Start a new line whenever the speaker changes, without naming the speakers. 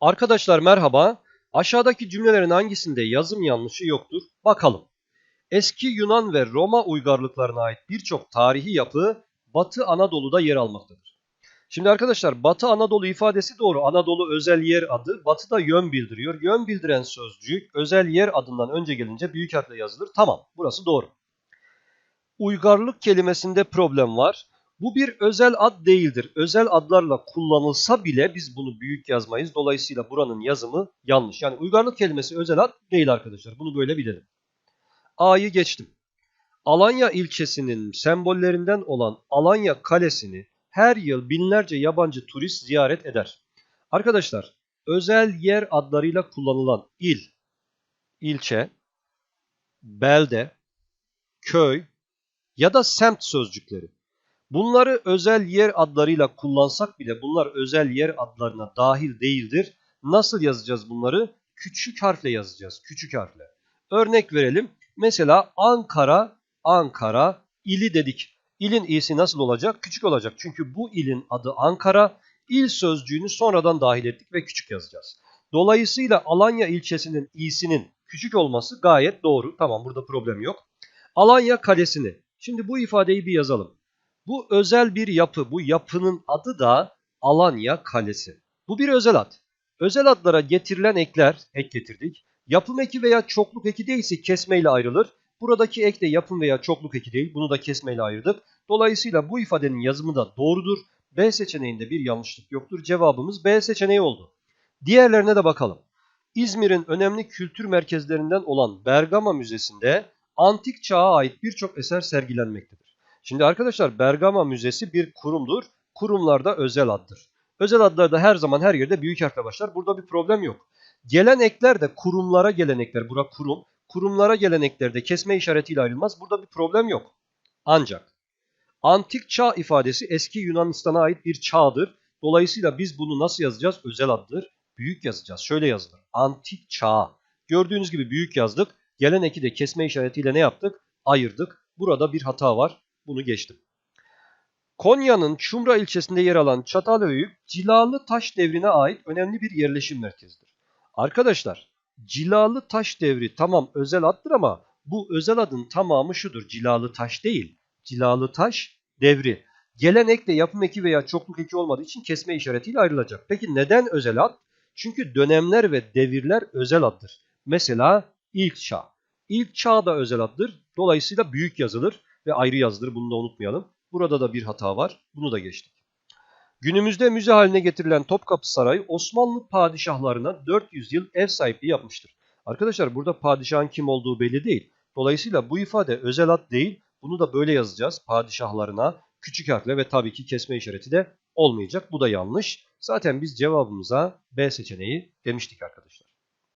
Arkadaşlar merhaba. Aşağıdaki cümlelerin hangisinde yazım yanlışı yoktur? Bakalım. Eski Yunan ve Roma uygarlıklarına ait birçok tarihi yapı Batı Anadolu'da yer almaktadır. Şimdi arkadaşlar Batı Anadolu ifadesi doğru. Anadolu özel yer adı. Batı da yön bildiriyor. Yön bildiren sözcük özel yer adından önce gelince büyük harfle yazılır. Tamam burası doğru. Uygarlık kelimesinde problem var. Bu bir özel ad değildir. Özel adlarla kullanılsa bile biz bunu büyük yazmayız. Dolayısıyla buranın yazımı yanlış. Yani uygarlık kelimesi özel ad değil arkadaşlar. Bunu böyle bilelim. A'yı geçtim. Alanya ilçesinin sembollerinden olan Alanya Kalesi'ni her yıl binlerce yabancı turist ziyaret eder. Arkadaşlar özel yer adlarıyla kullanılan il, ilçe, belde, köy ya da semt sözcükleri. Bunları özel yer adlarıyla kullansak bile bunlar özel yer adlarına dahil değildir. Nasıl yazacağız bunları? Küçük harfle yazacağız. Küçük harfle. Örnek verelim. Mesela Ankara, Ankara ili dedik. İlin iyisi nasıl olacak? Küçük olacak. Çünkü bu ilin adı Ankara. İl sözcüğünü sonradan dahil ettik ve küçük yazacağız. Dolayısıyla Alanya ilçesinin iyisinin küçük olması gayet doğru. Tamam burada problem yok. Alanya Kalesi'ni. Şimdi bu ifadeyi bir yazalım. Bu özel bir yapı. Bu yapının adı da Alanya Kalesi. Bu bir özel ad. Özel adlara getirilen ekler, ek getirdik. Yapım eki veya çokluk eki değilse kesmeyle ayrılır. Buradaki ek de yapım veya çokluk eki değil. Bunu da kesmeyle ayırdık. Dolayısıyla bu ifadenin yazımı da doğrudur. B seçeneğinde bir yanlışlık yoktur. Cevabımız B seçeneği oldu. Diğerlerine de bakalım. İzmir'in önemli kültür merkezlerinden olan Bergama Müzesi'nde antik çağa ait birçok eser sergilenmektedir. Şimdi arkadaşlar Bergama Müzesi bir kurumdur. Kurumlarda özel addır. Özel adlar da her zaman her yerde büyük harfle başlar. Burada bir problem yok. Gelen ekler de kurumlara gelen ekler. Bura kurum. Kurumlara gelen ekler de kesme işaretiyle ayrılmaz. Burada bir problem yok. Ancak antik çağ ifadesi eski Yunanistan'a ait bir çağdır. Dolayısıyla biz bunu nasıl yazacağız? Özel addır. Büyük yazacağız. Şöyle yazılır. Antik çağ. Gördüğünüz gibi büyük yazdık. Gelen eki de kesme işaretiyle ne yaptık? Ayırdık. Burada bir hata var. Bunu geçtim. Konya'nın Çumra ilçesinde yer alan Çatalhöyük, Cilalı Taş devrine ait önemli bir yerleşim merkezidir. Arkadaşlar, Cilalı Taş devri tamam özel addır ama bu özel adın tamamı şudur. Cilalı Taş değil. Cilalı Taş devri. Gelen ek de yapım eki veya çokluk eki olmadığı için kesme işaretiyle ayrılacak. Peki neden özel ad? Çünkü dönemler ve devirler özel addır. Mesela ilk çağ. İlk çağ da özel addır. Dolayısıyla büyük yazılır ve ayrı yazılır. Bunu da unutmayalım. Burada da bir hata var. Bunu da geçtik. Günümüzde müze haline getirilen Topkapı Sarayı Osmanlı padişahlarına 400 yıl ev sahipliği yapmıştır. Arkadaşlar burada padişahın kim olduğu belli değil. Dolayısıyla bu ifade özel ad değil. Bunu da böyle yazacağız. Padişahlarına küçük harfle ve tabii ki kesme işareti de olmayacak. Bu da yanlış. Zaten biz cevabımıza B seçeneği demiştik arkadaşlar.